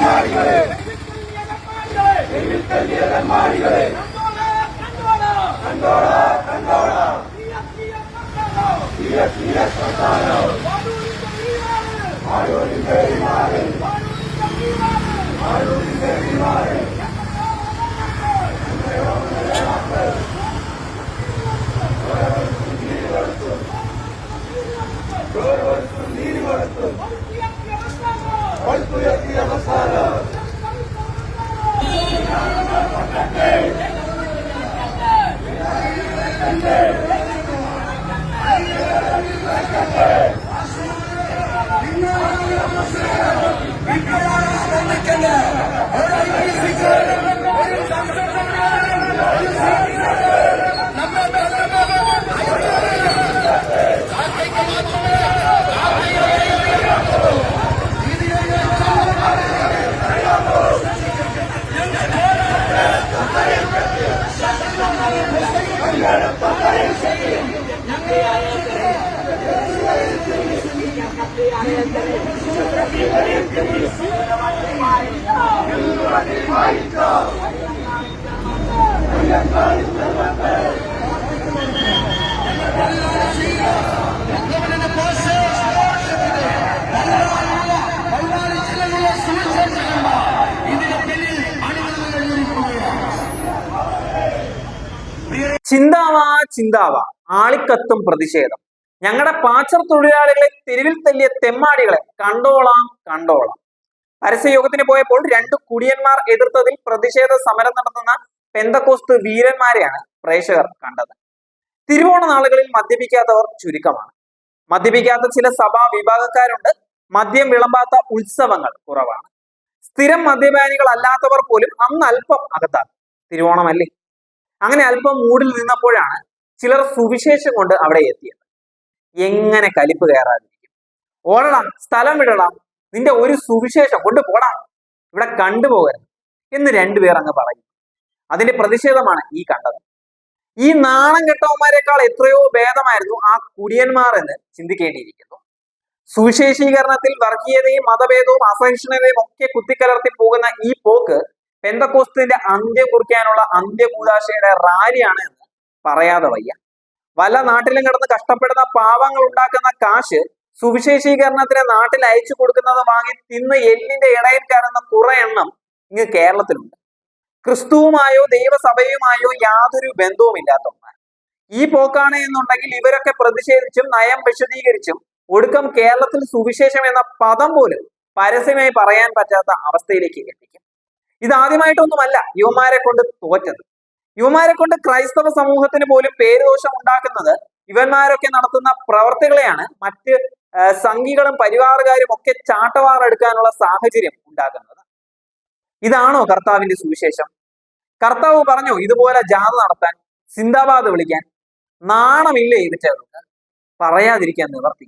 தன்மாரிகளே எங்கள் கல்விய தன்மாரிகளே கண்டோடா கண்டோடா பிஎஸ் பிஎஸ் ചിന്താവാ ചിന്താവാ. ആളിക്കത്തും പ്രതിഷേധം. ഞങ്ങളുടെ പാച്ചർ തൊഴിലാളികളെ തെരുവിൽ തല്ലിയ തെമ്മാടികളെ കണ്ടോളാം കണ്ടോളാം. പരസ്യയോഗത്തിന് പോയപ്പോൾ രണ്ട് കുടിയന്മാർ എതിർത്തതിൽ പ്രതിഷേധ സമരം നടത്തുന്ന പെന്തക്കോസ്ത് വീരന്മാരെയാണ് പ്രേക്ഷകർ കണ്ടത്. തിരുവോണ നാളുകളിൽ മദ്യപിക്കാത്തവർ ചുരുക്കമാണ്. മദ്യപിക്കാത്ത ചില സഭാ വിഭാഗക്കാരുണ്ട്. മദ്യം വിളമ്പാത്ത ഉത്സവങ്ങൾ കുറവാണ്. സ്ഥിരം മദ്യപാനികൾ അല്ലാത്തവർ പോലും അന്ന് അല്പം അകത്താകും. തിരുവോണമല്ലേ? അങ്ങനെ അല്പം മൂടിൽ നിന്നപ്പോഴാണ് ചിലർ സുവിശേഷം കൊണ്ട് അവിടെ എത്തിയത്. എങ്ങനെ കലിപ്പ് കയറാതിരിക്കും? ഓടടാ സ്ഥലം വിടടാ. നിന്റെ ഒരു സുവിശേഷം കൊണ്ട് പോടാ. ഇവിടെ കണ്ടുപോകരുത് എന്ന് രണ്ടുപേർ അങ്ങ് പറയും. അതിന്റെ പ്രതിഷേധമാണ് ഈ കണ്ടത്. ഈ നാണം കെട്ടവന്മാരെക്കാൾ എത്രയോ ഭേദമായിരുന്നു ആ കുടിയന്മാർ എന്ന് ചിന്തിക്കേണ്ടിയിരിക്കുന്നു. സുവിശേഷീകരണത്തിൽ വർഗീയതയും മതഭേദവും അസഹിഷ്ണുതയും ഒക്കെ കുത്തിക്കലർത്തി പോകുന്ന ഈ പോക്ക് പെന്തക്കോസ്തിന്റെ അന്ത്യം കുറിക്കാനുള്ള അന്ത്യകൂതാശയുടെ റാലിയാണ് എന്ന് പറയാതെ വയ്യ. വല്ല നാട്ടിലും കിടന്ന് കഷ്ടപ്പെടുന്ന പാവങ്ങൾ ഉണ്ടാക്കുന്ന കാശ് സുവിശേഷീകരണത്തിന് നാട്ടിൽ അയച്ചു കൊടുക്കുന്നത് വാങ്ങി തിന്ന് എല്ലിന്റെ ഇടയിൽ കയറുന്ന കുറെ എണ്ണം ഇങ്ങ് കേരളത്തിലുണ്ട്. ക്രിസ്തുവുമായോ ദൈവസഭയുമായോ യാതൊരു ബന്ധവുമില്ലാത്തവന്മാർ. ഈ പോക്കാണ് എന്നുണ്ടെങ്കിൽ ഇവരൊക്കെ പ്രതിഷേധിച്ചും നയം വിശദീകരിച്ചും ഒടുക്കം കേരളത്തിൽ സുവിശേഷം എന്ന പദം പോലും പരസ്യമായി പറയാൻ പറ്റാത്ത അവസ്ഥയിലേക്ക് എത്തിക്കും. ഇതാദ്യമായിട്ടൊന്നുമല്ല യുവമാരെ കൊണ്ട് തോറ്റത്. യുവമാരെ കൊണ്ട് ക്രൈസ്തവ സമൂഹത്തിന് പോലും പേരുദോഷം ഉണ്ടാക്കുന്നത് ഇവന്മാരൊക്കെ നടത്തുന്ന പ്രവർത്തികളെയാണ് മറ്റ് സംഘികളും പരിവാറുകാരും ഒക്കെ ചാട്ടവാറെടുക്കാനുള്ള സാഹചര്യം ഉണ്ടാക്കുന്നത്. ഇതാണോ കർത്താവിന്റെ സുവിശേഷം? കർത്താവ് പറഞ്ഞു ഇതുപോലെ ജാഥ നടത്താൻ സിന്ദാബാദ് വിളിക്കാൻ നാണമില്ലേ ഇതിറ്റകൾക്ക് പറയാതിരിക്കാൻ നിവർത്തി.